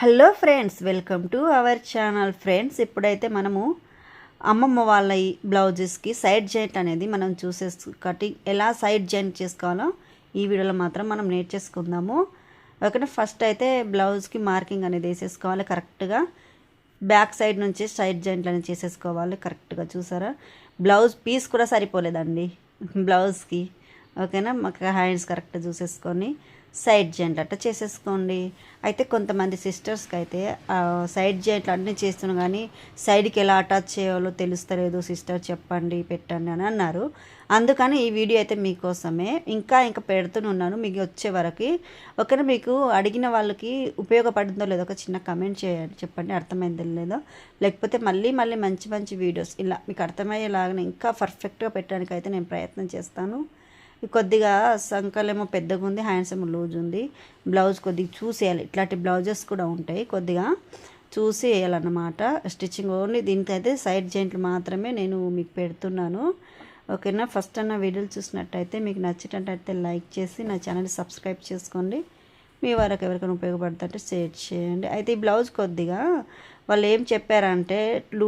Hello friends welcome to our channel friends. ఇప్పుడైతే మనము అమ్మమ్మ వాళ్ళ ఈ బ్లౌజెస్కి సైడ్ జాయింట్ అనేది మనం చూసే కటింగ్ ఎలా సైడ్ జాయింట్ చేసుకోవాలో ఈ వీడియోలో మాత్రం మనం నేర్చేసుకుందాము. ఓకేనా? ఫస్ట్ అయితే బ్లౌజ్కి మార్కింగ్ అనేది వేసేసుకోవాలి కరెక్ట్గా. బ్యాక్ సైడ్ నుంచి సైడ్ జాయింట్లు అనేది చేసేసుకోవాలి కరెక్ట్గా. చూసారా? బ్లౌజ్ పీస్ కూడా సరిపోలేదండి బ్లౌజ్కి. ఓకేనా? మాకు హ్యాండ్స్ కరెక్ట్గా చూసేసుకొని సైడ్ జాయింట్లు అట్లా చేసేసుకోండి. అయితే కొంతమంది సిస్టర్స్కి అయితే సైడ్ జాయింట్లు అన్నీ చేస్తున్నాం కానీ సైడ్కి ఎలా అటాచ్ చేయాలో తెలుస్తలేదు. సిస్టర్ చెప్పండి పెట్టండి అని అన్నారు. అందుకని ఈ వీడియో అయితే మీకోసమే. ఇంకా ఇంకా పెడుతూనే ఉన్నాను. మీకు వచ్చే వరకు. ఓకేనా మీకు అడిగిన వాళ్ళకి ఉపయోగపడిందో లేదో ఒక చిన్న కమెంట్ చేయండి. చెప్పండి అర్థమైందో లేదో? లేకపోతే మళ్ళీ మళ్ళీ మంచి మంచి వీడియోస్ ఇలా మీకు అర్థమయ్యేలాగానే ఇంకా పర్ఫెక్ట్గా పెట్టడానికి అయితే నేను ప్రయత్నం చేస్తాను. కొద్దిగా సంకలేమో పెద్దగా ఉంది హ్యాండ్స్ ఏమో లూజ్ ఉంది బ్లౌజ్ కొద్దిగా చూసేయాలి. ఇట్లాంటి బ్లౌజెస్ కూడా ఉంటాయి కొద్దిగా చూసి వేయాలన్నమాట స్టిచ్చింగ్ ఓన్లీ దీనికైతే సైడ్ జాయింట్లు మాత్రమే నేను మీకు పెడుతున్నాను. ఓకేనా? ఫస్ట్ అన్న వీడియోలు చూసినట్టయితే మీకు నచ్చేటట్టయితే లైక్ చేసి నా ఛానల్ సబ్స్క్రైబ్ చేసుకోండి. మీ వరకు ఎవరికైనా ఉపయోగపడుతుంటే షేర్ చేయండి. అయితే ఈ బ్లౌజ్ కొద్దిగా వాళ్ళు ఏం చెప్పారంటే లూ